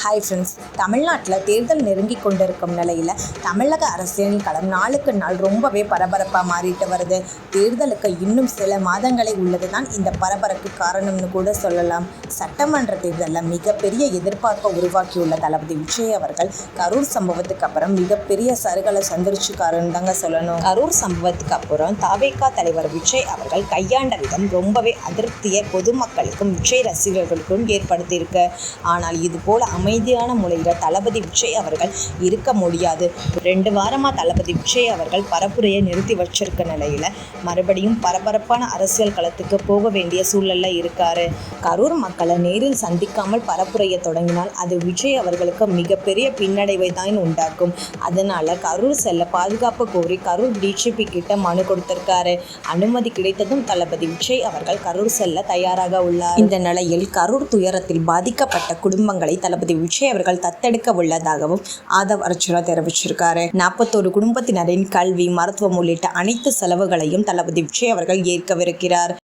Hi friends தமிழ்நாட்டில் தேர்தல் நெருங்கி கொண்டிருக்கும் நிலையில் தமிழக அரசியல் களம் நாளுக்கு நாள் ரொம்பவே பரபரப்பாக மாறிட்டு வருது. தேர்தலுக்கு இன்னும் சில மாதங்களே உள்ளது தான் இந்த பரபரப்பு காரணம்னு கூட சொல்லலாம். சட்டமன்ற தேர்தலில் மிகப்பெரிய எதிர்பார்ப்பை உருவாக்கியுள்ள தளபதி விஜய் அவர்கள் கரூர் சம்பவத்துக்கு அப்புறம் மிகப்பெரிய சருகலை சந்திரிச்சுக்காருன்னு தாங்க சொல்லணும். கரூர் சம்பவத்துக்கு அப்புறம் தாவேகா தலைவர் விஜய் அவர்கள் கையாண்ட விதம் ரொம்பவே அதிருப்தியை பொதுமக்களுக்கும் விஜய் ரசிகர்களுக்கும் ஏற்படுத்தியிருக்கு. ஆனால் இது போல அமைதியான முறையில் தளபதி விஜய் அவர்கள் இருக்க முடியாது. ரெண்டு வாரமாக தளபதி விஜய் அவர்கள் பரப்புரையை நிறுத்தி வச்சிருக்க நிலையில் மறுபடியும் பரபரப்பான அரசியல் களத்துக்கு போக வேண்டிய சூழல்ல இருக்காரு. கரூர் மக்களை நேரில் சந்திக்காமல் பரப்புரையை தொடங்கினால் அது விஜய் அவர்களுக்கு மிகப்பெரிய பின்னடைவை தான் உண்டாக்கும். அதனால கரூர் செல்ல பாதுகாப்பு கோரி கரூர் டிஜிபி கிட்ட மனு கொடுத்திருக்காரு. அனுமதி கிடைத்ததும் தளபதி விஜய் அவர்கள் கரூர் செல்ல தயாராக உள்ளார். இந்த நிலையில் கரூர் துயரத்தில் பாதிக்கப்பட்ட குடும்பங்களை தளபதி விஜய் அவர்கள் தத்தெடுக்க உள்ளதாகவும் ஆதவ் அர்ச்சுனா தெரிவிச்சிருக்காரு. நாற்பத்தோரு குடும்பத்தினரின் கல்வி மருத்துவம் உள்ளிட்ட அனைத்து செலவுகளையும் தளபதி விஜய் அவர்கள் ஏற்கவிருக்கிறார்.